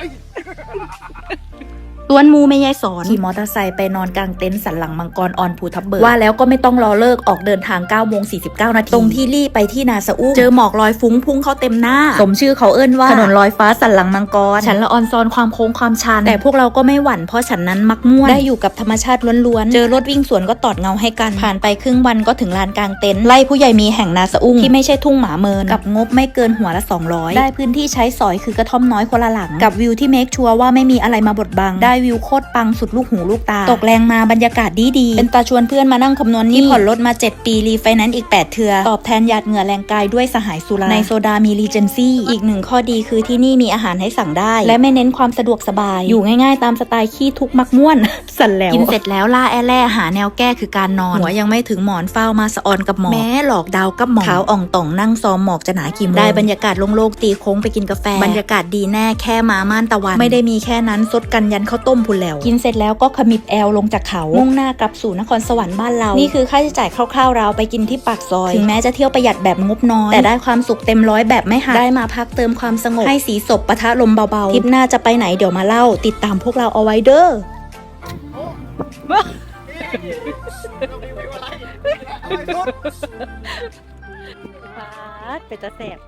Ай! ตวนมูไม่ยายสอนขี่มอเตอร์ไซค์ไปนอนกลางเต็นท์สันหลังมังกรออนภูทับเบิกว่าแล้วก็ไม่ต้องรอเลิกออกเดินทาง9โมง49นาทีตรงที่ลี่ไปที่นาสะอู้เจอหมอกลอยฟุ้งพุ่งเข้าเต็มหน้า สมชื่อเขาเอิ้นว่าถนนลอยฟ้าสันหลังมังกรฉันละออนซอนความโค้งความชัน แต่พวกเราก็ไม่หวั่นเพราะฉันนั้นมักม่วนได้อยู่กับธรรมชาติล้วนๆเจอรถวิ่งสวนก็ตอดเงาให้กัน ผ่านไปครึ่งวันก็ถึงลานกลางเต็นท์ไล่ผู้ใหญ่มีแห่งนาสะอุ้งที่ไม่ใช่ทุ่งหมาเมินกับงบไม่เกินหัวละ 200 ได้พื้นที่ใช้สอยคือกระท่อมน้อยคนละหลัง กับวิวที่เมคชัวร์ว่าไม่มีอะไรมาบดบังได้วิวโคตรปังสุดลูกหูลูกตา ตกแรงมาบรรยากาศดีดีๆเป็นตาชวนเพื่อนมานั่งคำนวณนี่ผ่อนรถมา 7 ปีรีไฟแนนซ์อีก 8 เทือ ตอบแทนหยาดเหงื่อแรงกายด้วยสหายสุราในโซดามีรีเจนซี่ อีกหนึ่งข้อดีคือที่นี่มีอาหารให้สั่งได้ และไม่เน้นความสะดวกสบาย อยู่ง่ายๆตามสไตล์ขี้ทุกข์มักม่วน สันแล้วกินเสร็จแล้วล่าแอแล่หาแนวแก้คือการนอน หัวยังไม่ถึงหมอนเฝ้ามาสะออนกับหมอกแม้หลอกดาวกับหมอกขาวอ่องต่องนั่งซอมหมอกจะหนากี่โมงได้บรรยากาศโล่งๆตีโค้งไปกินกาแฟ บรรยากาศดีแน่แค่มาม่านตะวันไม่ได้มีแค่นั้นซดกันยันข้าวต้มพุนแล้ว กินเสร็จแล้วก็ขมิบแอลลงจากเขามุ่งหน้ากลับสู่นครสวรรค์บ้านเรา นี่คือค่าใช้จ่ายคร่าวๆเราไปกินที่ปากซอย ถึงแม้จะเที่ยวประหยัดแบบงบน้อย แต่ได้ความสุขเต็มร้อยแบบไม่หัก ได้มาพักเติมความสงบ ให้สีศพปะทะลมเบาๆ ทริปหน้าจะไปไหนเดี๋ยวมาเล่า ติดตามพวกเราเอาไว้เด้อเป็นตาแสบ